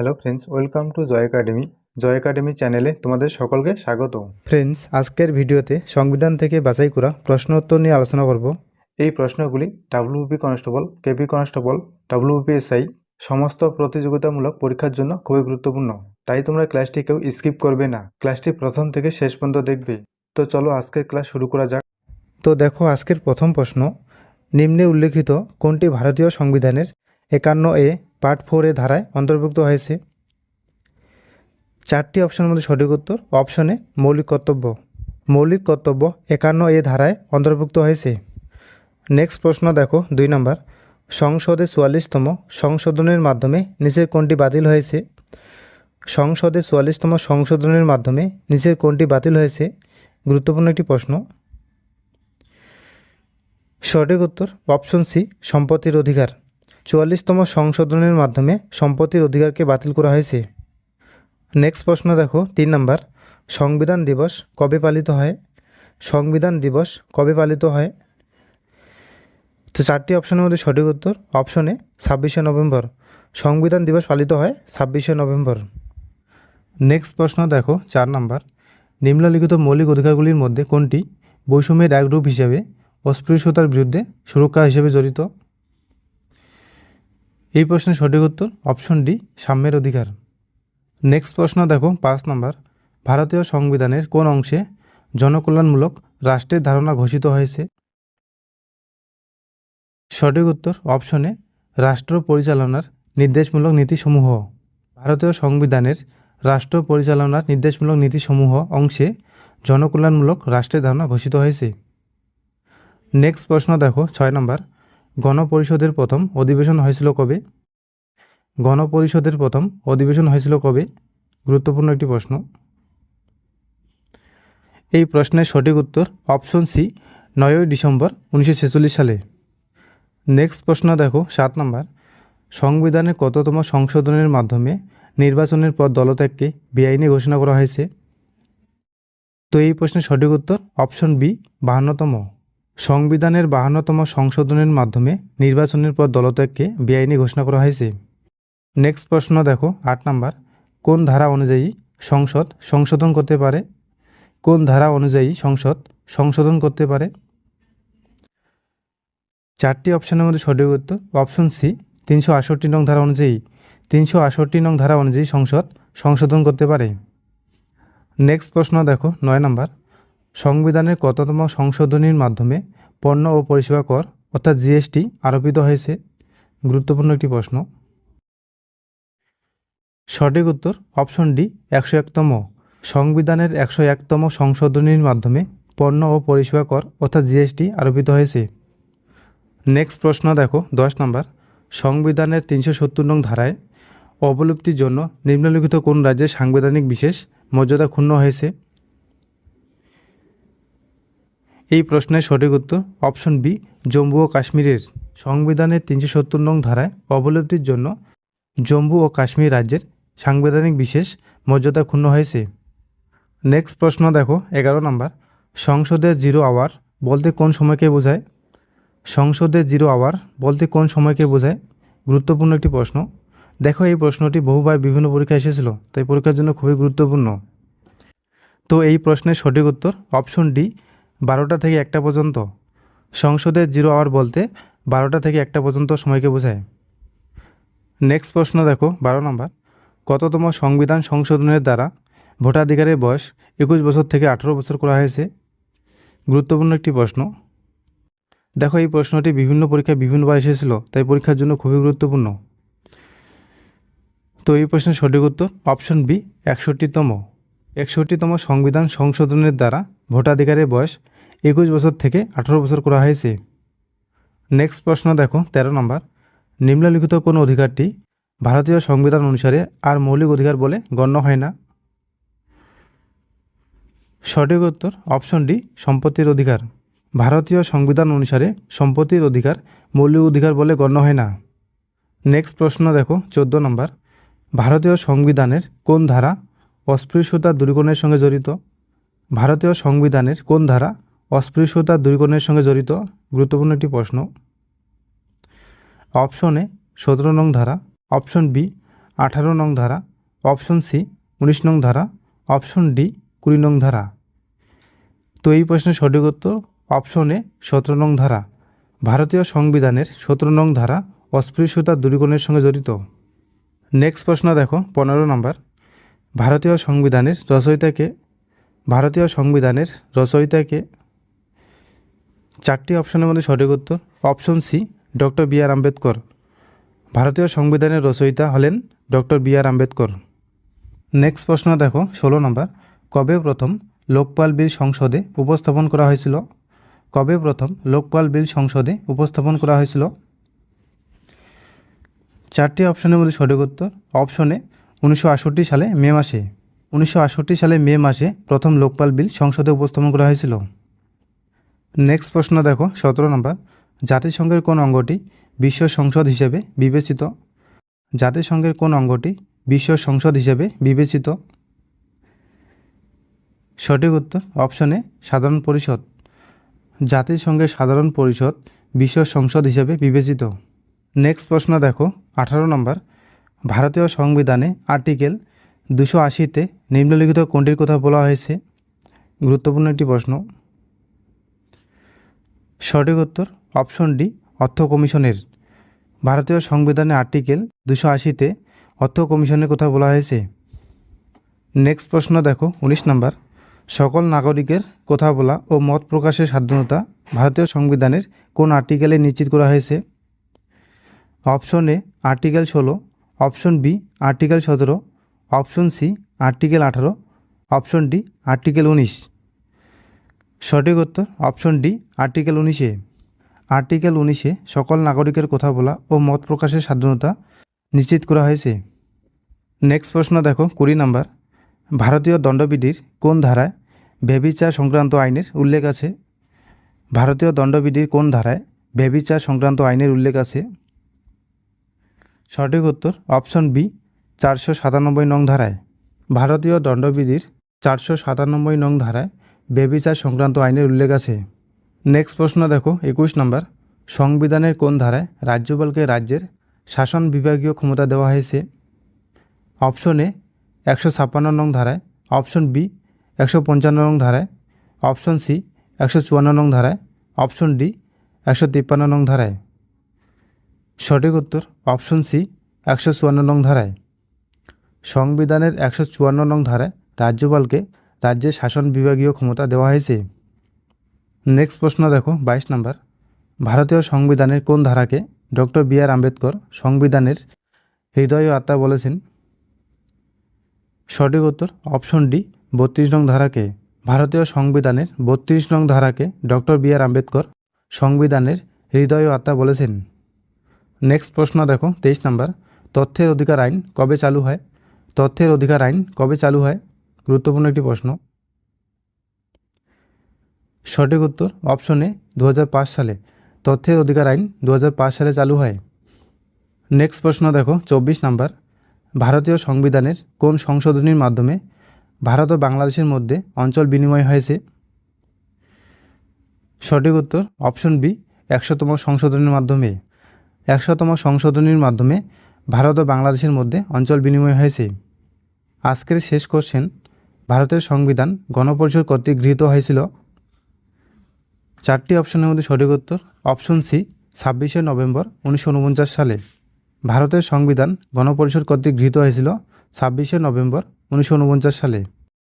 Hello friends welcome to Joy academy Joy academy চ্যানেলে তোমাদের সকলকে স্বাগত ফ্রেন্ডস আজকের ভিডিওতে সংবিধান থেকে বাছাই করা প্রশ্ন উত্তর নিয়ে আলোচনা করব। এই প্রশ্নগুলি WP constable KP constable WP SI সমস্ত প্রতিযোগিতামূলক পরীক্ষার জন্য খুবই গুরুত্বপূর্ণ। তাই তোমরা ক্লাসটি কেউ স্কিপ করবে না। ক্লাসটি প্রথম থেকে শেষ পর্যন্ত দেখবে। তো চলো আজকের ক্লাস শুরু করা যাক। তো দেখো আজকের প্রথম প্রশ্ন। নিম্নে উল্লেখিত কোনটি ভারতীয় সংবিধানের একান্ন এ পার্ট ফোর ধারায় অন্তর্ভুক্ত হয়েছে। চারটি অপশনের মধ্যে সঠিক উত্তর, অপশনে মৌলিক কর্তব্য। মৌলিক কর্তব্য একান্ন এ ধারায় অন্তর্ভুক্ত হয়েছে। নেক্সট প্রশ্ন দেখো, দুই নম্বর। সংসদে চুয়াল্লিশতম সংশোধনের মাধ্যমে নিচের কোনটি বাতিল হয়েছে? সংসদে চুয়াল্লিশতম সংশোধনের মাধ্যমে নিচের কোনটি বাতিল হয়েছে? গুরুত্বপূর্ণ একটি প্রশ্ন। সঠিক উত্তর, অপশন সি, সম্পত্তির অধিকার। চুয়াল্লিশতম সংশোধনের মাধ্যমে সম্পত্তির অধিকারকে বাতিল করা হয়েছে। নেক্সট প্রশ্ন দেখো, তিন নাম্বার। সংবিধান দিবস কবে পালিত হয়? সংবিধান দিবস কবে পালিত হয়? তো চারটি অপশনের মধ্যে সঠিক উত্তর, অপশনে ছাব্বিশে নভেম্বর। সংবিধান দিবস পালিত হয় ছাব্বিশে নভেম্বর। নেক্সট প্রশ্ন দেখো, চার নাম্বার। নিম্নলিখিত মৌলিক অধিকারগুলির মধ্যে কোনটি বৈষম্যের এক রূপ হিসেবে অস্পৃশ্যতার বিরুদ্ধে সুরক্ষা হিসেবে জড়িত? এই প্রশ্নের সঠিক উত্তর অপশন ডি, সাম্যের অধিকার। নেক্সট প্রশ্ন দেখো, পাঁচ নম্বর। ভারতীয় সংবিধানের কোন অংশে জনকল্যাণমূলক রাষ্ট্রের ধারণা ঘোষিত হয়েছে? সঠিক উত্তর অপশনে রাষ্ট্র পরিচালনার নির্দেশমূলক নীতিসমূহ। ভারতীয় সংবিধানের রাষ্ট্র পরিচালনার নির্দেশমূলক নীতিসমূহ অংশে জনকল্যাণমূলক রাষ্ট্রের ধারণা ঘোষিত হয়েছে। নেক্সট প্রশ্ন দেখো, ছয় নম্বর। গণপরিষদের প্রথম অধিবেশন হয়েছিল কবে? গণপরিষদের প্রথম অধিবেশন হয়েছিল কবে? গুরুত্বপূর্ণ একটি প্রশ্ন। এই প্রশ্নের সঠিক উত্তর অপশন সি, নয়ই ডিসেম্বর উনিশশো ছেচল্লিশ সালে। নেক্সট প্রশ্ন দেখো, সাত নম্বর। সংবিধানের কততম সংশোধনের মাধ্যমে নির্বাচনের পর দলত্যাগকে বেআইনি ঘোষণা করা হয়েছে? তো এই প্রশ্নের সঠিক উত্তর অপশন বি, বাহান্নতম। সংবিধানের বাহান্নতম সংশোধনের মাধ্যমে নির্বাচনের পর দলত্যাগকে বেআইনি ঘোষণা করা হয়েছে। নেক্সট প্রশ্ন দেখো, আট নাম্বার। কোন ধারা অনুযায়ী সংসদ সংশোধন করতে পারে? কোন ধারা অনুযায়ী সংসদ সংশোধন করতে পারে? চারটি অপশনের মধ্যে সঠিক উত্তর। অপশন সি, তিনশো আষট্টি নং ধারা অনুযায়ী তিনশো আষট্টি নং ধারা অনুযায়ী সংসদ সংশোধন করতে পারে। নেক্সট প্রশ্ন দেখো, নয় নাম্বার। সংবিধানের কততম সংশোধনীর মাধ্যমে পণ্য ও পরিষেবা কর, অর্থাৎ জিএসটি আরোপিত হয়েছে? গুরুত্বপূর্ণ একটি প্রশ্ন। সঠিক উত্তর অপশন ডি, একশো একতম। সংবিধানের একশো একতম সংশোধনীর মাধ্যমে পণ্য ও পরিষেবা কর, অর্থাৎ জিএসটি আরোপিত হয়েছে। নেক্সট প্রশ্ন দেখো, দশ নম্বর। সংবিধানের তিনশো সত্তর নং ধারায় অবলুপ্তির জন্য নিম্নলিখিত কোন রাজ্যের সাংবিধানিক বিশেষ মর্যাদা ক্ষুণ্ণ হয়েছে? এই প্রশ্নের সঠিক উত্তর অপশন বি, জম্মু ও কাশ্মীরের সংবিধানের তিনশো সত্তর নং ধারায় অবলব্ধির জন্য জম্মু ও কাশ্মীর রাজ্যের সাংবিধানিক বিশেষ মর্যাদা ক্ষুণ্ণ হয়েছে। নেক্সট প্রশ্ন দেখো, এগারো নম্বর। সংসদের জিরো আওয়ার বলতে কোন সময়কে বোঝায়? সংসদের জিরো আওয়ার বলতে কোন সময়কে বোঝায়? গুরুত্বপূর্ণ একটি প্রশ্ন। দেখো, এই প্রশ্নটি বহুবার বিভিন্ন পরীক্ষা এসেছিল, তাই পরীক্ষার জন্য খুবই গুরুত্বপূর্ণ। তো এই প্রশ্নের সঠিক উত্তর অপশন ডি বারোটা থেকে একটা পর্যন্ত। সংসদের জিরো আওয়ার বলতে বারোটা থেকে একটা পর্যন্ত সময়কে বোঝায়। নেক্সট প্রশ্ন দেখো, বারো নম্বর। কততম সংবিধান সংশোধনের দ্বারা ভোটাধিকারের বয়স একুশ বছর থেকে আঠেরো বছর করা হয়েছে? গুরুত্বপূর্ণ একটি প্রশ্ন। দেখো, এই প্রশ্নটি বিভিন্ন পরীক্ষায় বিভিন্নবার এসেছিল, তাই পরীক্ষার জন্য খুবই গুরুত্বপূর্ণ। তো এই প্রশ্নের সঠিক উত্তর অপশন বি একষট্টিতম। একষট্টিতম সংবিধান সংশোধনের দ্বারা ভোটাধিকারের বয়স একুশ বছর থেকে আঠারো বছর করা হয়েছে। নেক্সট প্রশ্ন দেখো, তেরো নম্বর। নিম্নলিখিত কোন অধিকারটি ভারতীয় সংবিধান অনুসারে আর মৌলিক অধিকার বলে গণ্য হয় না? সঠিক উত্তর অপশন ডি সম্পত্তির অধিকার। ভারতীয় সংবিধান অনুসারে সম্পত্তির অধিকার মৌলিক অধিকার বলে গণ্য হয় না। নেক্সট প্রশ্ন দেখো, চোদ্দ নম্বর। ভারতীয় সংবিধানের কোন ধারা অস্পৃশ্যতা দূরীকরণের সঙ্গে জড়িত? ভারতীয় সংবিধানের কোন ধারা অস্পৃশ্যতা দূরীকরণের সঙ্গে জড়িত? গুরুত্বপূর্ণ একটি প্রশ্ন। অপশনে সতেরো নং ধারা, অপশন বি আঠারো নং ধারা, অপশন সি উনিশ নং ধারা, অপশন ডি কুড়ি নং ধারা। তো এই প্রশ্নের সঠিক উত্তর অপশন এ সতেরো নং ধারা, ভারতীয় সংবিধানের সতেরো নং ধারা অস্পৃশ্যতা দূরীকরণের সঙ্গে জড়িত। নেক্সট প্রশ্ন দেখো, পনেরো নম্বর। ভারতীয় সংবিধানের রচয়িতাকে ভারতীয় সংবিধানের রচয়িতাকে চারটি অপশনের মধ্যে সঠিক উত্তর। Option C doctor B R Ambedkar. ভারতীয় সংবিধানের রচয়িতা হলেন doctor B R Ambedkar. Next প্রশ্ন দেখো, ষোলো নম্বর। কবে প্রথম লোকপাল বিল সংসদে উপস্থাপন করা হয়েছিল? কবে প্রথম লোকপাল বিল সংসদে উপস্থাপন করা হয়েছিল? চারটি অপশনের মধ্যে সঠিক উত্তর। অপশনে উনিশশো আটষট্টি সালে মে মাসে। উনিশশো আটষট্টি সালে মে মাসে প্রথম লোকপাল বিল সংসদে উপস্থাপন করা হয়েছিল। নেক্সট প্রশ্ন দেখো, সতেরো নম্বর। জাতিসংঘের কোন অঙ্গটি বিশ্ব সংসদ হিসেবে বিবেচিত? জাতিসংঘের কোন অঙ্গটি বিশ্ব সংসদ হিসেবে বিবেচিত? সঠিক উত্তর, অপশনে সাধারণ পরিষদ। জাতিসংঘের সাধারণ পরিষদ বিশ্ব সংসদ হিসেবে বিবেচিত। নেক্সট প্রশ্ন দেখো, আঠারো নম্বর। ভারতীয় সংবিধানে আর্টিকেল দুশো আশিতে নিম্নলিখিত কোনটির কথা বলা হয়েছে? গুরুত্বপূর্ণ একটি প্রশ্ন। সঠিক উত্তর অপশন ডি, অর্থ কমিশনের। ভারতীয় সংবিধানে আর্টিকেল দুশো আশিতে অর্থ কমিশনের কথা বলা হয়েছে। নেক্সট প্রশ্ন দেখো, উনিশ নম্বর। সকল নাগরিকের কথা বলা ও মত প্রকাশের স্বাধীনতা ভারতীয় সংবিধানের কোন আর্টিকেলে নিশ্চিত করা হয়েছে? অপশন এ, আর্টিকেল ষোলো। অপশন বি, আর্টিকেল সতেরো। অপশন সি, আর্টিকেল আঠারো, অপশন ডি, আর্টিকেল উনিশ। সঠিক উত্তর, অপশন ডি, আর্টিকেল উনিশে আর্টিকেল উনিশে সকল নাগরিকের কথা বলা ও মত প্রকাশের স্বাধীনতা নিশ্চিত করা হয়েছে। নেক্সট প্রশ্ন দেখো, কুড়ি নাম্বার। ভারতীয় দণ্ডবিধির কোন ধারায় ব্যভিচার সংক্রান্ত আইনের উল্লেখ আছে? ভারতীয় দণ্ডবিধির কোন ধারায় ব্যভিচার সংক্রান্ত আইনের উল্লেখ আছে? সঠিক উত্তর, অপশন বি চারশো সাতানব্বই নং ধারায়। ভারতীয় দণ্ডবিধির চারশো সাতানব্বই নং ধারায় বেবিচার সংক্রান্ত আইনের উল্লেখ আছে। নেক্সট প্রশ্ন দেখো, একুশ নম্বর। সংবিধানের কোন ধারায় রাজ্যপালকে রাজ্যের শাসন বিভাগীয় ক্ষমতা দেওয়া হয়েছে? অপশন এ, একশো ছাপ্পান্ন নং ধারায়। অপশন বি, একশো পঞ্চান্ন নং ধারায়। অপশন সি, একশো চুয়ান্ন নং ধারায়। অপশন ডি, একশো তিপ্পান্ন নং ধারায়। সঠিক উত্তর, অপশন সি, একশো চুয়ান্ন নং ধারায়। সংবিধানের একশো চুয়ান্ন নং ধারায় রাজ্যপালকে রাজ্যের শাসন বিভাগীয় ক্ষমতা দেওয়া হয়েছে। নেক্সট প্রশ্ন দেখো, বাইশ নম্বর। ভারতীয় সংবিধানের কোন ধারাকে ডক্টর বি আর আম্বেদকর সংবিধানের হৃদয় ও আত্মা বলেছেন? সঠিক উত্তর অপশন ডি, বত্রিশ নং ধারাকে। ভারতীয় সংবিধানের বত্রিশ নং ধারাকে ডক্টর বি আর আম্বেদকর সংবিধানের হৃদয় ও আত্মা বলেছেন। নেক্সট প্রশ্ন দেখো, তেইশ নম্বর। তথ্যের অধিকার আইন কবে চালু হয়? তথ্যের অধিকার আইন কবে চালু হয়? গুরুত্বপূর্ণ একটি প্রশ্ন। সঠিক উত্তর অপশনে দু হাজার পাঁচ সালে। তথ্যের অধিকার আইন দু হাজার পাঁচ সালে চালু হয়। নেক্সট প্রশ্ন দেখো, চব্বিশ নাম্বার। ভারতীয় সংবিধানের কোন সংশোধনীর মাধ্যমে ভারত ও বাংলাদেশের মধ্যে অঞ্চল বিনিময় হয়েছে? সঠিক উত্তর অপশন বি, একশোতম সংশোধনীর মাধ্যমে। একশোতম সংশোধনীর মাধ্যমে ভারত ও বাংলাদেশের মধ্যে অঞ্চল বিনিময় হয়েছে। আজকের শেষ কোশ্চেন ভারতের সংবিধান গণপরিষদ কর্তৃক গৃহীত হয়েছিল। চারটি অপশনের মধ্যে সঠিক উত্তর অপশন সি ছাব্বিশে নভেম্বর উনিশশো উনপঞ্চাশ সালে। ভারতের সংবিধান গণপরিষদ কর্তৃক গৃহীত হয়েছিল ছাব্বিশে নভেম্বর উনিশশো উনপঞ্চাশ সালে।